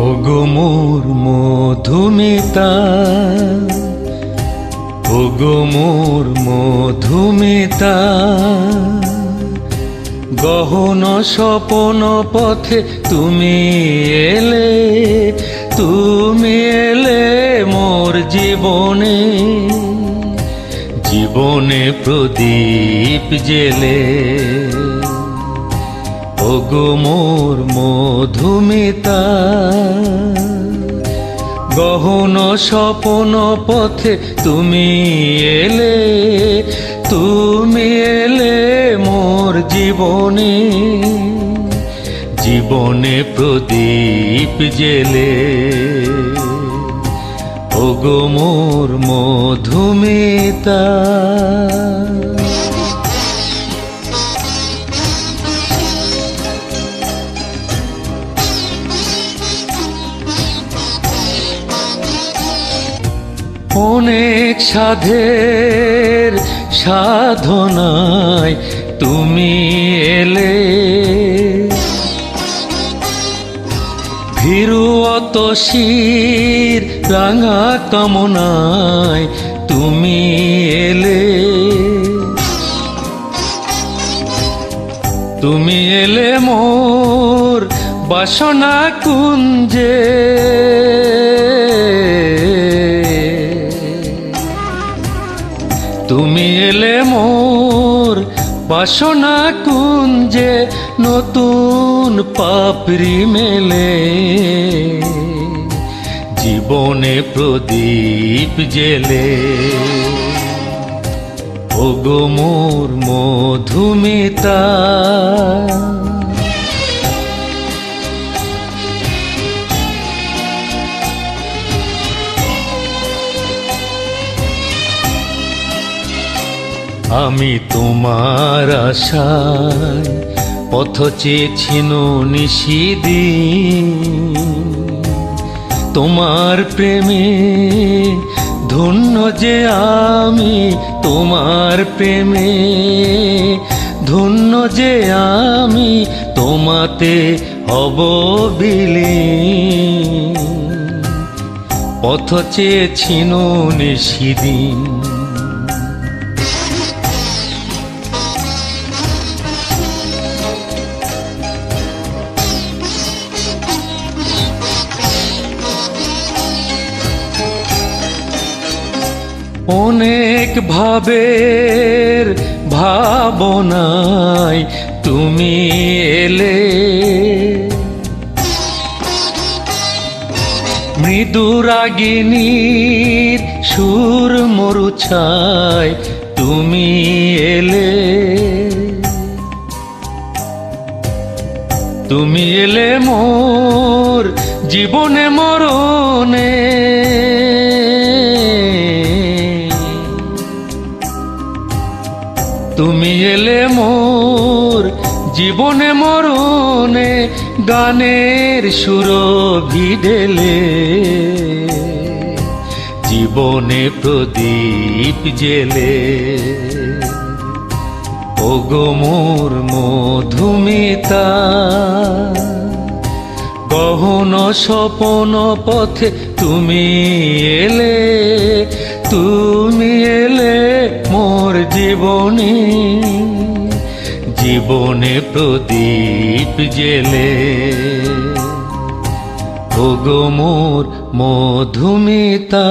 ওগো মোর মধুমিতা ওগো মোর মধুমিতা। গহন স্বপন পথে তুমি এলে তুমি এলে মোর জীবনে। জীবনে প্রদীপ জেলে। ওগো মোর মধুমিতা। গহন স্বপন পথে তুমি এলে তুমি এলে মোর জীবনে। জীবনে প্রদীপ জেলে। ওগো মোর মধুমিতা। অনেক সাধের সাধনায় তুমি এলে। ভীরু অত শির রাঙা কামনায় তুমি এলে। তুমি এলে মোর বাসনা কুঞ্জে। তুমি এলে মোর বাসনা কুঞ্জে নতুন পাপড়ি মেলে। জীবনে প্রদীপ জেলে। ওগো মোর মধুমিতা আমি তোমার আশায় পথ চেয়েছিল নিশিদিন তোমার প্রেমে ধন্য যে আমি, তোমার প্রেমে ধন্য যে আমি, তোমাতে হব বিলি পথ চেয়েছিল নিশিদিন অনেক ভাবের ভাবনায় তুমি এলে। মৃদু রাগিনীর সুর মরুছায় তুমি এলে। তুমি এলে মোর জীবনে মরণে তুমি এলে মোর জীবনে মরণে গানের সুরভি ঢেলে। জীবনে প্রদীপ জেলে। ওগো মোর মধুমিতা, গহন স্বপন পথে তুমি এলে। তুমি জীবনে জীবনে প্রদীপ জেলে। ওগো মোর মধুমিতা।